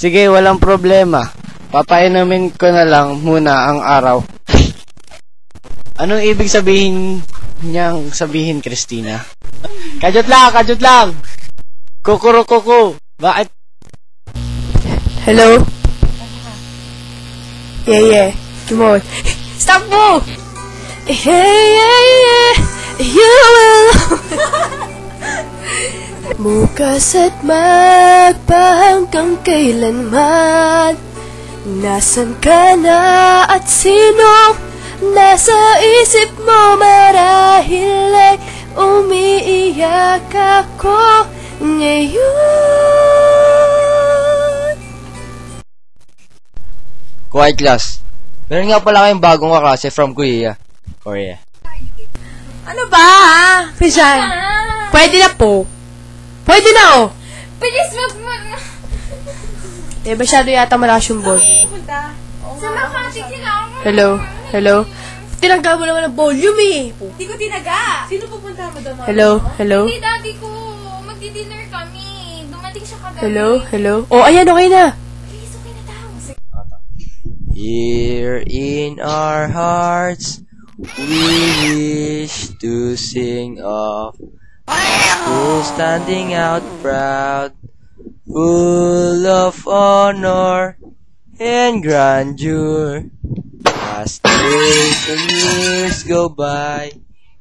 Sige, walang problema. Papainumin ko na lang muna ang araw. Anong ibig sabihin niyang sabihin, Christina? Kajot lang, kajot lang! Kukuro kuku! Bakit? Hello? Yeah, yeah. Come on. Stop mo! Yeah, yeah, yeah. You will. Bukas at magpahanggang kailanman Nasaan ka na at sino Nasa isip mo marahil ay umiiyak ako ngayon Quiet class. Meron nga pala kayong bagong kaklase from Korea. Korea. Ano ba, ha? Christian, pwede na po. Pwede na, oh. Please, wag mo na. Eh, masyado yata malakas yung kailangan mo. Hello? Hello? Tinanggal mo naman ang volume, eh. Hindi ko tinaga. Sino pupunta mo doon? Hello? Hello? Hindi, daddy ko. Magdi-dinner kami. Dumating siya kagabi. Hello? Hello? Oh, ayan, okay na. Please, okay na daw. Here in our hearts, we wish to sing of who's standing out proud, full of honor and grandeur. As days and years go by,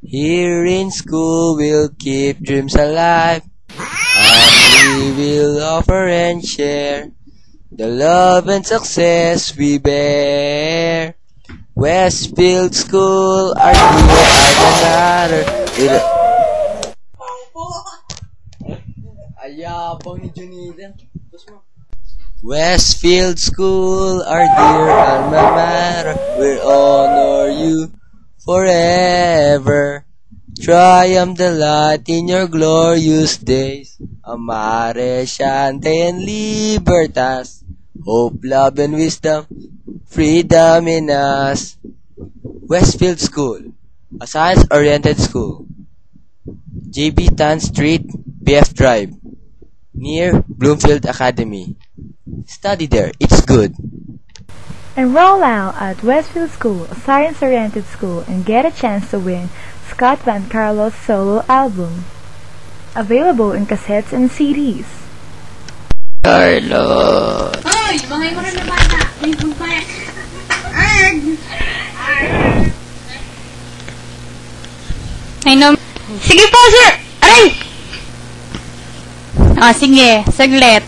here in school we'll keep dreams alive, and we will offer and share the love and success we bear. Westfield School, our dear Arganara. Ayabang ni Junida. Westfield School, our dear alma mater, we'll honor you forever. Triumph the light in your glorious days. Amare, Shante, and Libertas. Hope, love, and wisdom. Freedom in us. Westfield School. A science-oriented school. JB Tan Street, BF Drive. Near Bloomfield Academy. Study there. It's good. Enroll now at Westfield School, a science-oriented school, and get a chance to win Scott Van Carlos solo album. Available in cassettes and CDs. Carlo. Hoy, mga imo na bata. May bumbay. Arg! Ay, no. Sige po, sir! Aray! Oh, sige. Saglit.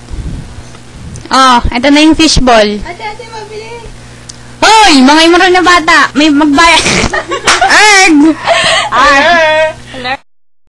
Oh, ito na yung fishball. Ate, ate, mabili. Hoy! Mga imuro na bata! May magbayad. Arg! Arg!